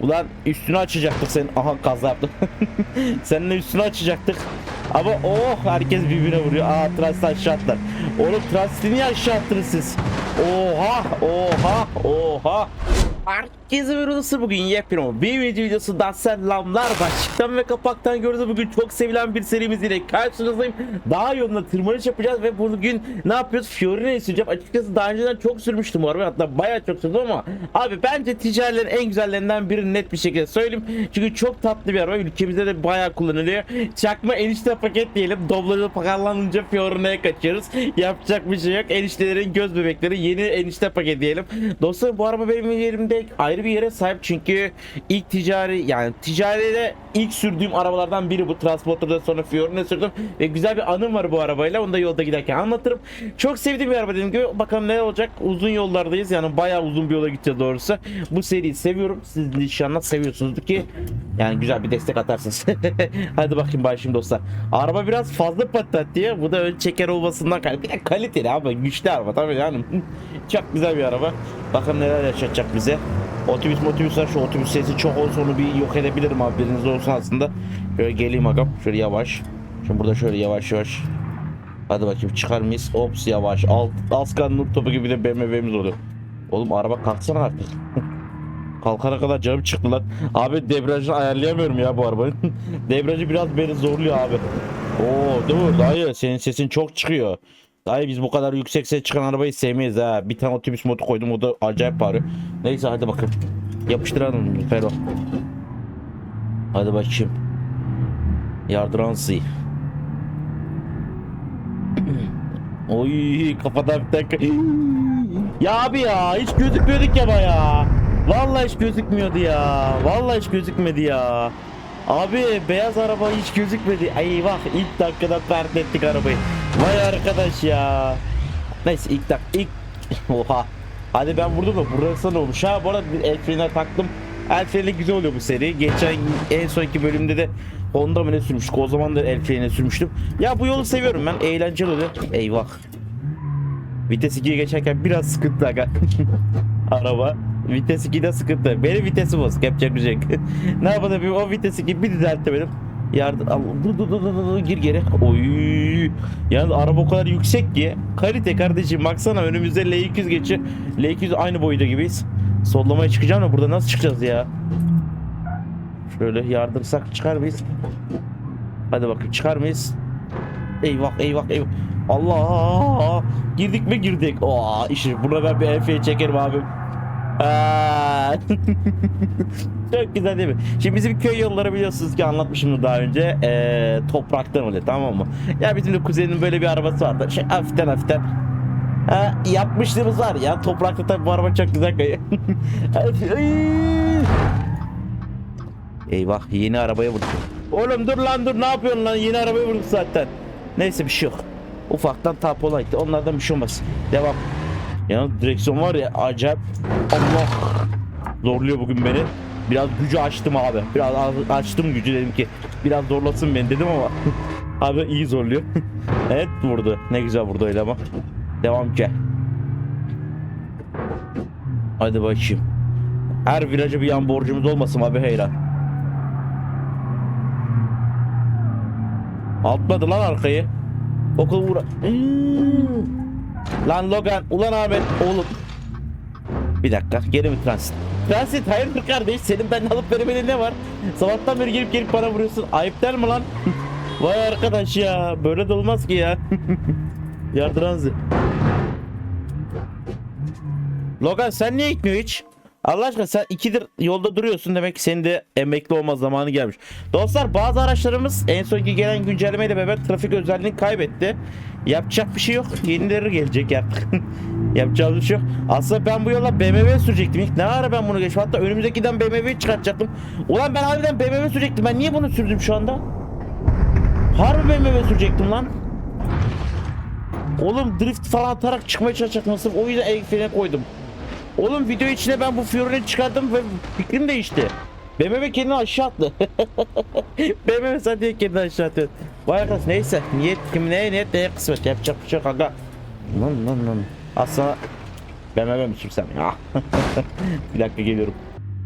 Ulan üstünü açacaktık senin. Aha kaza yaptım. Seninle üstünü açacaktık. Ama oh herkes birbirine vuruyor. Aa transit aşağı atlar. Oğlum transiti niye aşağı attınız siz? Oha oha oha. Herkese merhaba bugün yepyeni bir video videosundan selamlar. Başlıktan ve kapaktan gördüğünüz bugün çok sevilen bir serimiz ile karşınızdayım. Daha yoluna tırmanış yapacağız ve bugün ne yapıyoruz? Fiorina'yı süreceğim açıkçası daha önceden çok sürmüştüm bu arabayı. Hatta bayağı çok sürdüm ama abi bence ticarilerin en güzellerinden birini net bir şekilde söyleyeyim. Çünkü çok tatlı bir araba. Ülkemizde de bayağı kullanılıyor. Çakma enişte paket diyelim. Doblajı pakarlanınca Fiorina'ya kaçıyoruz. Yapacak bir şey yok. Eniştelerin göz bebekleri yeni enişte paket diyelim. Dostlar bu araba benim yerimde ayrı bir yere sahip. Çünkü ilk ticari yani ticaride ilk sürdüğüm arabalardan biri bu. Transporterdan sonra Fiorino sürdüm. Ve güzel bir anım var bu arabayla. Onu da yolda giderken anlatırım. Çok sevdiğim bir araba dediğim gibi. Bakalım ne olacak? Uzun yollardayız. Yani bayağı uzun bir yola gideceğiz doğrusu. Bu seriyi seviyorum. Siz de inşallah seviyorsunuzdur ki yani güzel bir destek atarsınız. Hadi bakayım başlayayım dostlar. Araba biraz fazla diye. Bu da ön çeker olmasından de kaliteli abi. Güçlü araba tabii yani. Çok güzel bir araba. Bakalım neler yaşatacak bize Otobüs otobüs var şu otobüs sesi çok olsa onu bir yok edebilirim abi biriniz olsun aslında. Şöyle geleyim agam şöyle yavaş. Şimdi burada şöyle yavaş yavaş. Hadi bakayım çıkar mıyız? Ops yavaş. Alt, Askan noob topu gibi de BMW'miz oluyor. Oğlum araba kalksana artık. Kalkana kadar canım çıktı lan. Abi debriyajını ayarlayamıyorum ya bu arabanın. Debriyajı biraz beni zorluyor abi. Oo dur dayı senin sesin çok çıkıyor. Dayı biz bu kadar yüksek ses çıkan arabayı sevmeyiz ha. Bir tane otobüs modu koydum o da acayip bağırıyor. Neyse hadi bakın. Yapıştıralım Fero. Hadi bakayım. Yardıransı. Oy kafadan bir dakika. Ya abi ya hiç gözükmüyorduk ya baya. Vallahi hiç gözükmüyordu ya. Vallahi hiç gözükmedi ya. Abi beyaz araba hiç gözükmedi. Ay bak ilk dakikada pert ettik arabayı. Vay arkadaş ya. Neyse ilk dak ilk oha. Hadi ben vurdum da burası ne olmuş ha bu arada bir el frenine taktım. El freni güzel oluyor bu seri. Geçen en sonki bölümde de Honda mı ne sürmüştük. O zaman da el frenine sürmüştüm. Ya bu yolu seviyorum ben. Eğlenceli oluyor. Eyvah. Vites 2'ye geçerken biraz sıkıntı aga. Araba. Vites 2'de sıkıntı. Benim vitesi bozuk. Yapacak bir şey ne yapalım o vites 2 bir düzeltemedim. Yardım al dur dur dur dur dur gir geri. Oy. Yalnız araba o kadar yüksek ki kalite kardeşim baksana önümüzde L200 geçiyor. L200 aynı boyda gibiyiz. Sollamaya çıkacağım da burada nasıl çıkacağız ya? Şöyle yardırsak çıkar mıyız? Hadi bakayım çıkar mıyız? Eyvah eyvah eyvah. Allah! Girdik mi girdik. Aa, işi buna ben bir EF'ye çekerim abi. Çok güzel değil mi? Şimdi bizim köy yolları biliyorsunuz ki anlatmışım daha önce. Ee, topraktan oluyor tamam mı? Ya bizim de kuzenin böyle bir arabası vardı. Şey hafiften hafiften Ha, yapmışlığımız var ya. Toprakta tabii bu araba çok güzel kayıyor. Ay. Eyvah yeni arabaya vurduk. Oğlum dur lan dur ne yapıyorsun lan yeni arabaya vurduk zaten. Neyse bir şey yok. Ufaktan tap olaydı onlardan bir şey olmaz. Devam. Ya direksiyon var ya acayip. Allah. Zorluyor bugün beni. Biraz gücü açtım abi. Biraz açtım gücü dedim ki biraz zorlasın beni dedim ama abi iyi zorluyor. evet vurdu. Ne güzel vurdu öyle ama. Devam ki. Hadi bakayım. Her viraja bir yan borcumuz olmasın abi heyran. Atmadı lan arkayı. Okul vura. Hmm. Lan Logan. Ulan Ahmet. Oğlum. Bir dakika. Geri mi transit? Transit hayırdır kardeş? Senin ben alıp veremediğin ne var? Sabahtan beri gelip gelip bana vuruyorsun. Ayıp der mi lan? Vay arkadaş ya. Böyle de olmaz ki ya. Yardıranzı. Logan sen niye gitmiyor hiç? Allah aşkına sen ikidir yolda duruyorsun demek ki senin de emekli olma zamanı gelmiş. Dostlar bazı araçlarımız en sonki gelen güncellemeyle beraber trafik özelliğini kaybetti. Yapacak bir şey yok. Yenileri gelecek artık. Yapacağımız bir şey yok. Aslında ben bu yola BMW sürecektim ilk. Ne ara ben bunu geçtim. Hatta önümüzdekiden BMW çıkartacaktım. Ulan ben harbiden BMW sürecektim. Ben niye bunu sürdüm şu anda? Harbi BMW sürecektim lan. Oğlum drift falan atarak çıkmaya çalışacaktım. Sırf o yüzden el frene koydum. Oğlum video içine ben bu Fiorina'yı çıkardım ve fikrim değişti. BMW kendini aşağı attı. BMW zaten kendini aşağı attı. Vay arkadaş neyse niyet kim neye niyet neye kısmet yapacak bir şey aga. Lan lan lan. Aslında BMW mi sürsem ya. bir dakika geliyorum.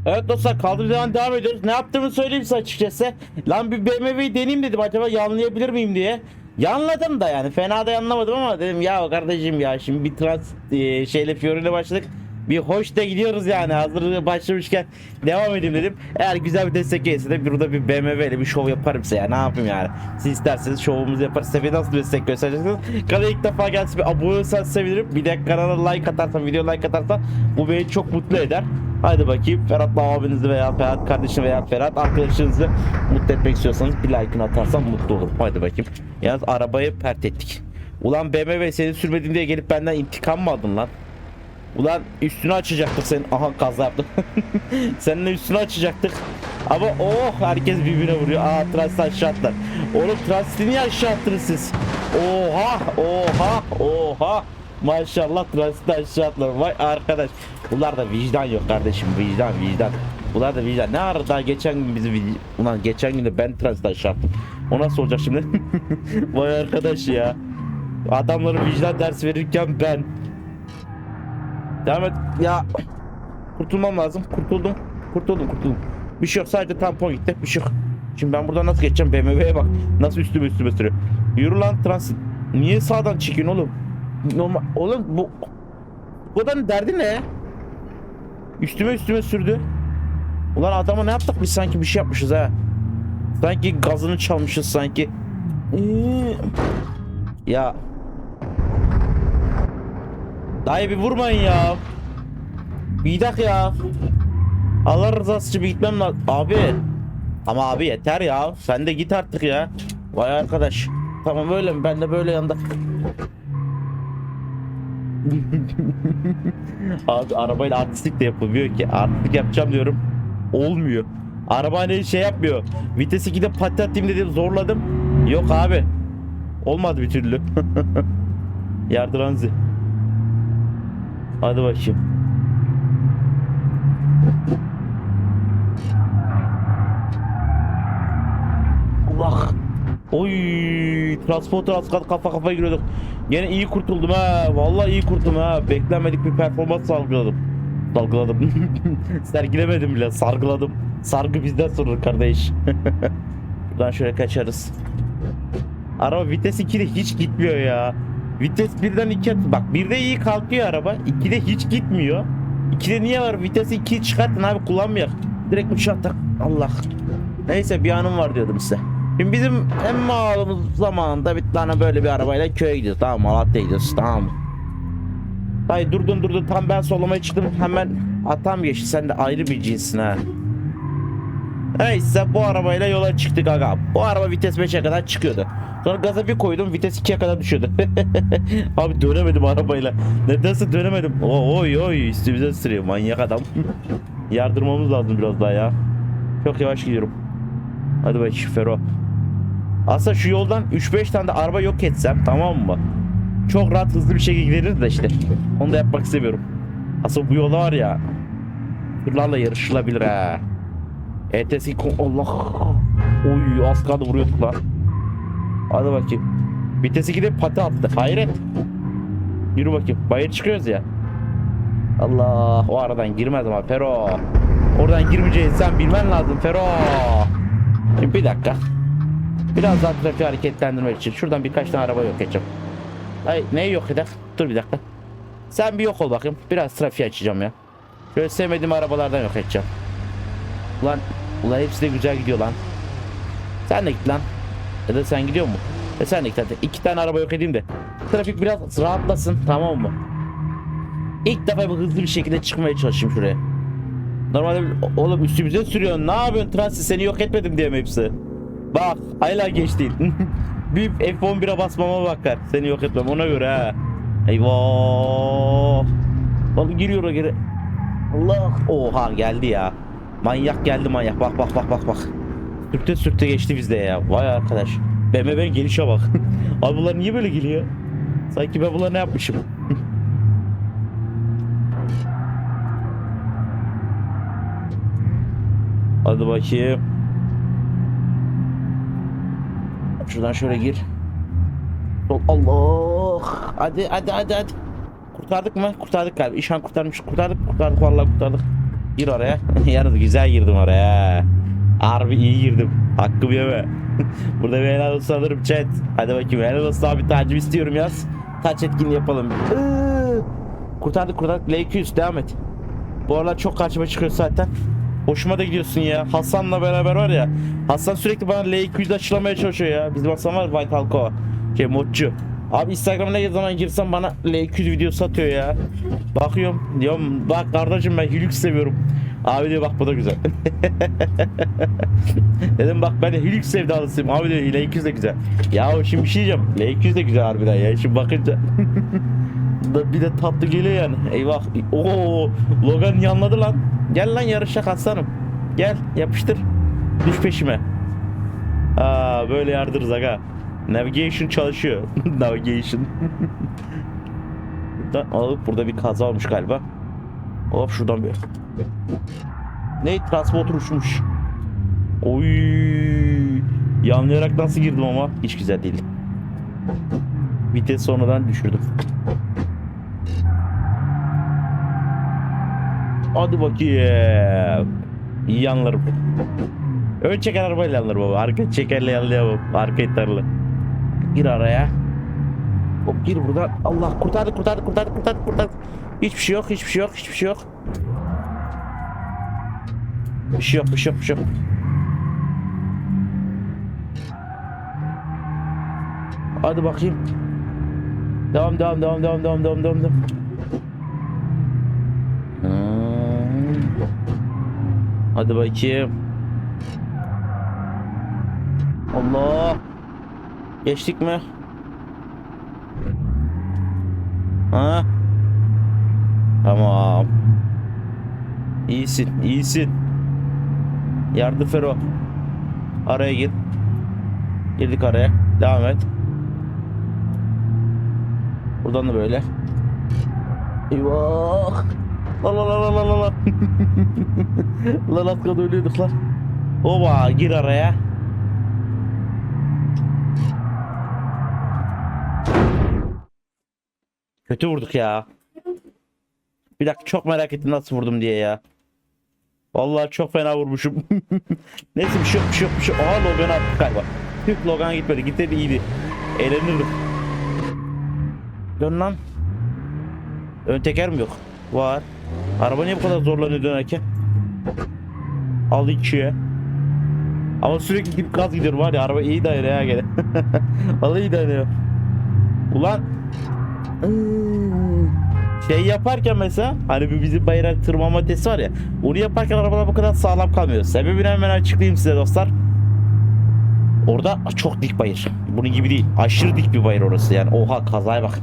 Evet dostlar kaldırmadan devam ediyoruz. Ne yaptığımı söyleyeyim size açıkçası. Lan bir BMW'yi deneyeyim dedim acaba yanlayabilir miyim diye. Yanladım da yani fena da yanlamadım ama dedim ya kardeşim ya şimdi bir trans e, şeyle Fiora'yla başladık. Bir hoş da gidiyoruz yani hazır başlamışken devam edeyim dedim. Eğer güzel bir destek gelirse de burada bir BMW ile bir şov yaparım size ya ne yapayım yani. Siz isterseniz şovumuzu yaparız. Size nasıl destek göstereceksiniz. Kanala ilk defa gelsin bir abone olursanız sevinirim. Bir de kanala like atarsan video like atarsan bu beni çok mutlu eder. Hadi bakayım Ferhat'la abinizi veya Ferhat kardeşini veya Ferhat arkadaşınızı mutlu etmek istiyorsanız bir like'ını atarsan mutlu olurum. Hadi bakayım. Yalnız arabayı pert ettik. Ulan BMW seni sürmedin diye gelip benden intikam mı aldın lan? Ulan üstünü açacaktık senin. Aha kaza yaptım. Seninle üstünü açacaktık. Ama oh herkes birbirine vuruyor. Aa transit aşağı atlar. Oğlum transiti niye aşağı attınız siz? Oha oha oha. Maşallah transit aşağı atlar. Vay arkadaş. Bunlar da vicdan yok kardeşim. Vicdan vicdan. Bunlar da vicdan. Ne ara daha geçen gün bizi Ulan geçen gün de ben transit aşağı attım. O nasıl olacak şimdi? Vay arkadaş ya. Adamlara vicdan dersi verirken ben. Devam et. Ya. Kurtulmam lazım. Kurtuldum. Kurtuldum kurtuldum. Bir şey yok sadece tampon gitti. Bir şey yok. Şimdi ben buradan nasıl geçeceğim? BMW'ye bak. Nasıl üstüme üstüme sürüyor. Yürü lan transit. Niye sağdan çekiyorsun oğlum? Normal. Oğlum bu... Bu adamın derdi ne? Üstüme üstüme sürdü. Ulan adama ne yaptık biz sanki bir şey yapmışız ha. Sanki gazını çalmışız sanki. Ee, Ya Dayı bir vurmayın ya. Bir dakika ya. Allah rızası için bir gitmem lazım. Abi. Ama abi yeter ya. Sen de git artık ya. Vay arkadaş. Tamam öyle mi? Ben de böyle yanında. abi arabayla artistlik de yapılmıyor ki. Artistlik yapacağım diyorum. Olmuyor. Araba hani şey yapmıyor. Vitesi gidip pati atayım dedim zorladım. Yok abi. Olmadı bir türlü. Yardıranzi. Hadi bakayım. Allah. Oy, transporter az kafa kafaya giriyorduk. Yine iyi kurtuldum ha. Vallahi iyi kurtuldum ha. Beklenmedik bir performans salgıladım. Salgıladım. Sergilemedim bile. Sargıladım. Sargı bizden sorulur kardeş. Buradan şöyle kaçarız. Araba vites 2'de hiç gitmiyor ya. Vites birden 2 bak birde iyi kalkıyor araba. 2'de hiç gitmiyor. 2'de niye var? Vitesi 2 çıkartın abi kullanmıyor. Direkt uçağa tak. Allah. Neyse bir anım var diyordum size. Şimdi bizim en mağlumuz zamanında bir tane böyle bir arabayla köye gidiyoruz. Tamam Malatya'ya gidiyoruz. Tamam mı? Durdun durdun tam ben sollamaya çıktım hemen atam geçti sen de ayrı bir cinsin ha. Neyse bu arabayla yola çıktık aga. Bu araba vites 5'e kadar çıkıyordu. Sonra gaza bir koydum vites 2'ye kadar düşüyordu. Abi dönemedim arabayla. Nedense dönemedim. Oy oy üstümüze sürüyor manyak adam. Yardırmamız lazım biraz daha ya. Çok yavaş gidiyorum. Hadi bakayım Fero. Aslında şu yoldan 3-5 tane de araba yok etsem tamam mı? Çok rahat hızlı bir şekilde gideriz de işte. Onu da yapmak istemiyorum. Aslında bu yolda var ya. Tırlarla yarışılabilir ha. ETS Allah. Oy az kaldı vuruyorduk lan. Hadi bakayım. Vitesi gidip pati attı. Hayret. Yürü bakayım. Bayır çıkıyoruz ya. Allah. O aradan girmez ama Fero. Oradan girmeyeceğiz sen bilmen lazım Fero. Şimdi bir dakika. Biraz daha trafiği hareketlendirmek için şuradan birkaç tane araba yok edeceğim. Ay neyi yok eder? Dur bir dakika. Sen bir yok ol bakayım. Biraz trafiği açacağım ya. Şöyle sevmediğim arabalardan yok edeceğim. Ulan, ulan hepsi de güzel gidiyor lan. Sen de git lan. Ya da sen gidiyor mu? E sen de git hadi. İki tane araba yok edeyim de. Trafik biraz rahatlasın tamam mı? İlk defa bir hızlı bir şekilde çıkmaya çalışayım şuraya. Normalde oğlum üstümüze sürüyorsun. Ne yapıyorsun transit seni yok etmedim diye mi hepsi? Bak hala geçtin. bir F11'e basmama bakar. Seni yok etmem ona göre ha. Eyvah. Lan giriyor o geri. Allah. Oha geldi ya. Manyak geldi manyak. Bak bak bak bak bak. Sürte sürte geçti bizde ya. Vay arkadaş. BMW'nin gelişe bak. Abi bunlar niye böyle geliyor? Sanki ben bunlar ne yapmışım? Hadi bakayım. Şuradan şöyle gir. Allah. Hadi hadi hadi hadi. Kurtardık mı? Kurtardık galiba. İşan kurtarmış. Kurtardık kurtardık vallahi kurtardık. Gir oraya. Yalnız güzel girdim oraya. Harbi iyi girdim. Hakkımı yeme. Burada bir helal olsun alırım chat. Hadi bakayım helal olsun abi tacım istiyorum yaz. Taç etkinliği yapalım. Iıı. Kurtardık kurtardık. L200 devam et. Bu aralar çok karşıma çıkıyor zaten. Hoşuma da gidiyorsun ya. Hasan'la beraber var ya. Hasan sürekli bana L200 aşılamaya çalışıyor ya. Bizim Hasan var White Halko. Şey modcu. Abi Instagram'a ne zaman girsem bana L200 videosu atıyor ya. Bakıyorum diyorum bak kardeşim ben Hilux seviyorum. Abi diyor bak bu da güzel. Dedim bak ben de Hilux sevdalısıyım. Abi diyor L200 de güzel. Ya şimdi bir şey diyeceğim. L200 de güzel harbiden ya. Şimdi bakınca. da bir de tatlı geliyor yani. Eyvah. Oo, Logan yanladı lan. Gel lan yarışa aslanım. Gel yapıştır. Düş peşime. Aa böyle yardırız aga. Navigation çalışıyor. Navigation. Buradan alıp burada bir kaza olmuş galiba. Hop şuradan bir. Ne transporter uçmuş. Oy. Yanlayarak nasıl girdim ama hiç güzel değil. Vites sonradan düşürdüm. Hadi bakayım. İyi yanlarım. Ön çeker arabayla yanlar baba. Arka çekerle yanlayamam. Arka iterle. Gir araya. Hop gir buradan. Allah kurtardık kurtardık kurtardık kurtardık kurtardık. Hiçbir şey yok hiçbir şey yok hiçbir şey yok. Bir şey yok bir şey yok bir şey yok. Hadi bakayım. Devam devam devam devam devam devam devam. devam. Hadi bakayım. Allah. Geçtik mi? Ha? Tamam. İyisin, iyisin. Yardı Fero. Araya gir. Girdik araya. Devam et. Buradan da böyle. Eyvah. La la la la la la la. lan az kaldı ölüyorduk. Oba gir araya. Kötü vurduk ya. Bir dakika çok merak ettim nasıl vurdum diye ya. Vallahi çok fena vurmuşum. Neyse bir şey yok bir şey yok bir şey yok. Aha Logan'a attık galiba. Tüh Logan'a gitmedi. Gitseydi iyiydi. Eğlenirdim. Dön lan. Ön teker mi yok? Var. Araba niye bu kadar zorlanıyor dönerken? Al ikiye. Ama sürekli gidip gaz gidiyor var ya araba iyi dayanıyor ya gene. Vallahi iyi dayanıyor. Ulan şey yaparken mesela hani bir bizim bayrak tırmanma testi var ya onu yaparken arabalar bu kadar sağlam kalmıyor. Sebebini hemen açıklayayım size dostlar. Orada çok dik bayır. Bunun gibi değil. Aşırı dik bir bayır orası yani. Oha kazaya bak.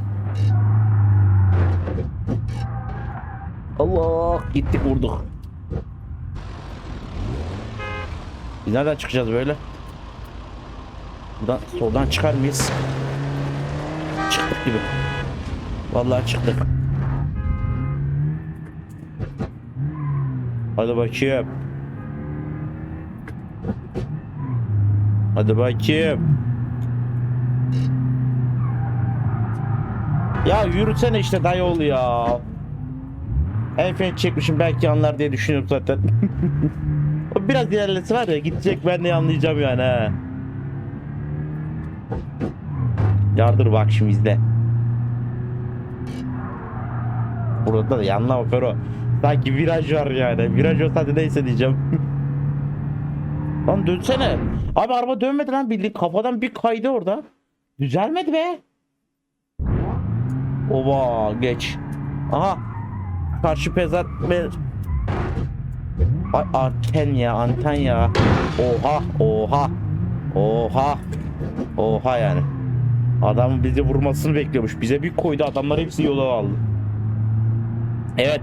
Allah gittik vurduk. Biz nereden çıkacağız böyle? Buradan soldan çıkar mıyız? Çıktık gibi. Vallahi çıktık. Hadi bakayım. Hadi bakayım. Ya yürüsene işte dayı ol ya. El freni çekmişim belki anlar diye düşünüyorum zaten. o biraz ilerlesi var ya gidecek ben de anlayacağım yani ha. Yardır bak şimdi izle. Burada da yanlama Fero. Sanki viraj var yani. Viraj olsa neyse diyeceğim. lan dönsene. Abi araba dönmedi lan bildiğin kafadan bir kaydı orada. Düzelmedi be. Ova geç. Aha. Karşı pezar be. Ay anten ya anten ya. Oha oha. Oha. Oha yani. Adam bizi vurmasını bekliyormuş. Bize bir koydu adamlar hepsi yola aldı. Evet.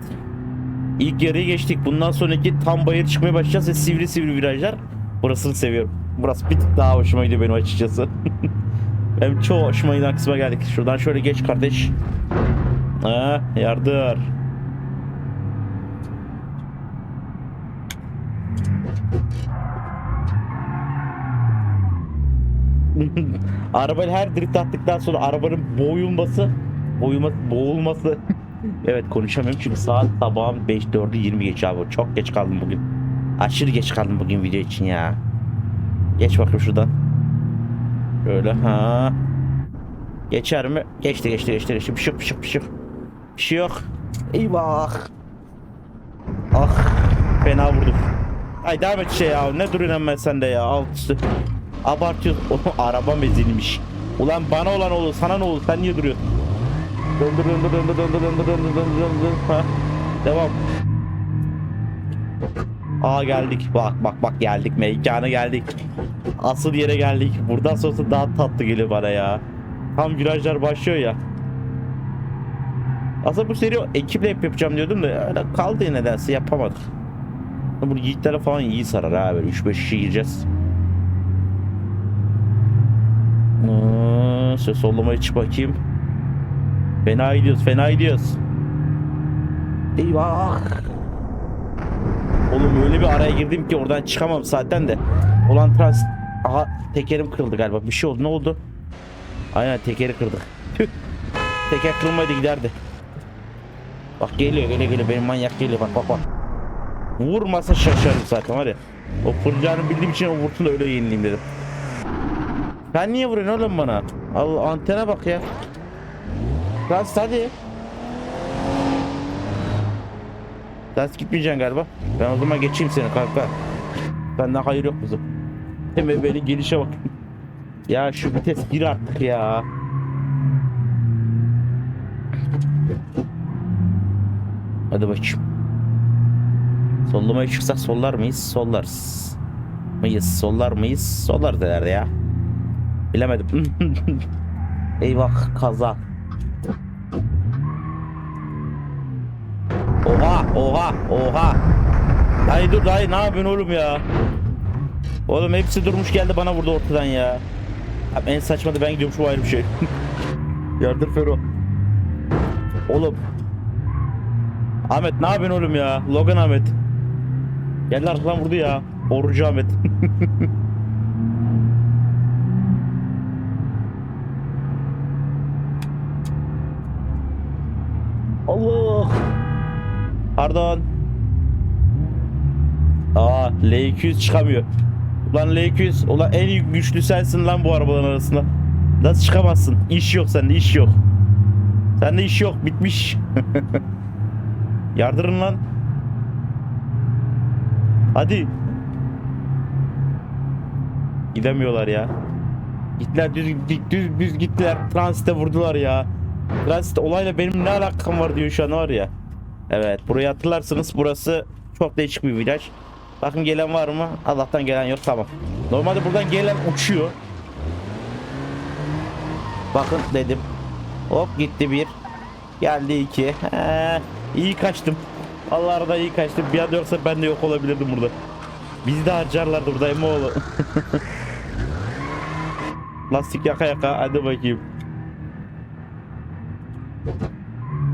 İlk yarıyı geçtik. Bundan sonraki tam bayır çıkmaya başlayacağız ve sivri sivri virajlar. Burasını seviyorum. Burası bir tık daha hoşuma gidiyor benim açıkçası. benim çoğu hoşuma giden kısma geldik. Şuradan şöyle geç kardeş. Ha, yardır. Arabayla her drift attıktan sonra arabanın boyulması boyulma, boğulması evet konuşamıyorum çünkü saat sabahın 5 4'ü 20 geç abi. Çok geç kaldım bugün. Aşırı geç kaldım bugün video için ya. Geç bakayım şuradan. Öyle ha. Geçer mi? Geçti geçti geçti geçti. Bir şey yok bir şey yok. Eyvah. Ah. Fena vurdum. Ay devam et şey ya. Ne duruyorsun hemen sen de ya. Alt üstü. Abartıyorsun. Oğlum arabam ezilmiş. Ulan bana olan olur. Sana ne olur? Sen niye duruyorsun? Döndür döndür döndür döndür döndür döndür döndür döndür. Ha. Devam. Aa geldik. Bak bak bak geldik. Mekana geldik. Asıl yere geldik. Buradan sonrası daha tatlı geliyor bana ya. Tam virajlar başlıyor ya. Aslında bu seri ekiple hep yapacağım diyordum da öyle kaldı nedense yapamadık. Bu yiğitlere falan iyi sarar ha böyle 3-5 kişi gireceğiz. Aa, Şöyle sollamaya çık bakayım. Fena gidiyoruz fena gidiyoruz. Eyvah. Oğlum öyle bir araya girdim ki oradan çıkamam zaten de. Olan trans... Aha tekerim kırıldı galiba. Bir şey oldu. Ne oldu? Aynen tekeri kırdık. Tüh. Teker kırılmaydı giderdi. Bak geliyor geliyor geliyor. Benim manyak geliyor. Bak bak bak. Vurmasa şaşarım zaten var ya. O fırlayacağını bildiğim için o vursun öyle yenileyim dedim. Sen niye vuruyorsun oğlum bana? Al antene bak ya. Trans hadi. Ders gitmeyeceksin galiba. Ben o zaman geçeyim seni kanka. Benden hayır yok kızım. Hemen beni gelişe bak. Ya şu vites gir artık ya. Hadi bakayım. Sollamaya çıksak sollar mıyız? Sollarız. Mıyız? Sollar mıyız? Sollarız herhalde ya. Bilemedim. Eyvah kaza. Oha oha. Dayı dur dayı ne yapıyorsun oğlum ya? Oğlum hepsi durmuş geldi bana vurdu ortadan ya. Abi en saçma da ben gidiyorum şu ayrı bir şey. Yardır Fero. Oğlum. Ahmet ne yapıyorsun oğlum ya? Logan Ahmet. Geldi arkadan vurdu ya. Orucu Ahmet. Allah. Pardon. Aa L200 çıkamıyor. Ulan L200 ulan en güçlü sensin lan bu arabaların arasında. Nasıl çıkamazsın? İş yok sende iş yok. Sende iş yok bitmiş. Yardırın lan. Hadi. Gidemiyorlar ya. Gittiler düz, düz, düz, gittiler. Transite vurdular ya. Transit olayla benim ne alakam var diyor şu an var ya. Evet burayı hatırlarsınız burası çok değişik bir viraj. Bakın gelen var mı? Allah'tan gelen yok tamam. Normalde buradan gelen uçuyor. Bakın dedim. Hop gitti bir. Geldi iki. He, iyi kaçtım. Allah arada iyi kaçtım. Bir anda yoksa ben de yok olabilirdim burada. Bizi de harcarlardı burada Emoğlu. Lastik yaka yaka hadi bakayım.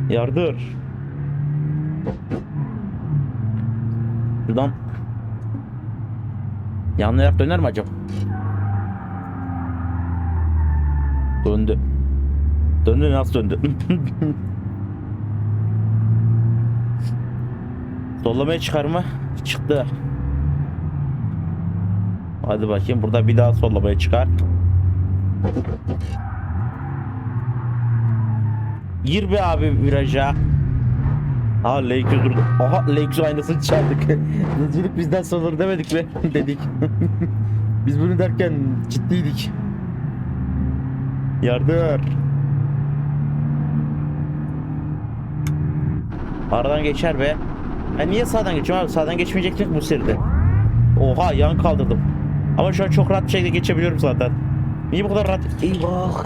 Yardır. Şuradan Yanlayarak döner mi acaba? Döndü. Döndü nasıl döndü? Sollamaya çıkar mı? Çıktı. Hadi bakayım burada bir daha sollamaya çıkar. Gir be abi viraja. Aha L200 durdu. Aha L200 aynasını çaldık. Necilik bizden sorulur demedik mi? Dedik. Biz bunu derken ciddiydik. Yardır. Aradan geçer be. Ben niye sağdan geçiyorum abi? Sağdan geçmeyecektik bu seride. Oha yan kaldırdım. Ama şu an çok rahat bir şekilde geçebiliyorum zaten. Niye bu kadar rahat? Eyvah.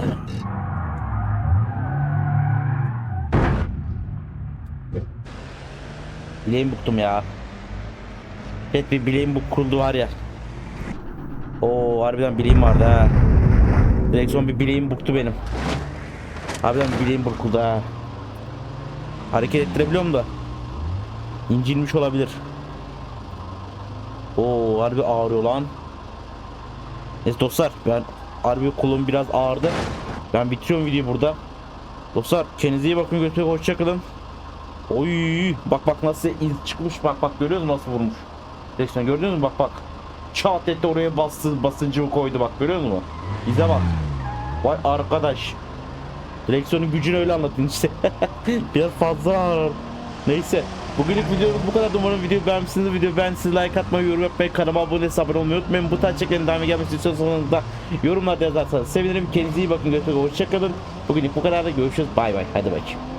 Bileğim buktum ya. Evet bir bileğim buk kuruldu var ya. Oo harbiden bileğim vardı ha. Direksiyon bir bileğim buktu benim. Harbiden bir bileğim burkuldu ha. Hareket ettirebiliyorum da. İncinmiş olabilir. Oo harbi ağrıyor lan. Neyse dostlar ben harbi kolum biraz ağrıdı. Ben bitiriyorum videoyu burada. Dostlar kendinize iyi bakın. Hoşçakalın. Oy bak bak nasıl iz çıkmış bak bak görüyor nasıl vurmuş. Direksiyon gördünüz mü bak bak. Çat etti oraya bastı basıncımı koydu bak görüyor musun? İze bak. Vay arkadaş. Direksiyonun gücünü öyle anlatın işte. Biraz fazla ağır. Neyse. Bugünlük videomuz bu kadar. Umarım video beğenmişsiniz. Video beğendiyseniz like atmayı, yorum yapmayı, kanalıma abone abone olmayı unutmayın. Bu tarz çekenin devamı gelmesi istiyorsanız da yorumlarda yazarsanız sevinirim. Kendinize iyi bakın. Hoşçakalın. Bugünlük bu kadar da görüşürüz. Bay bay. Hadi bakayım.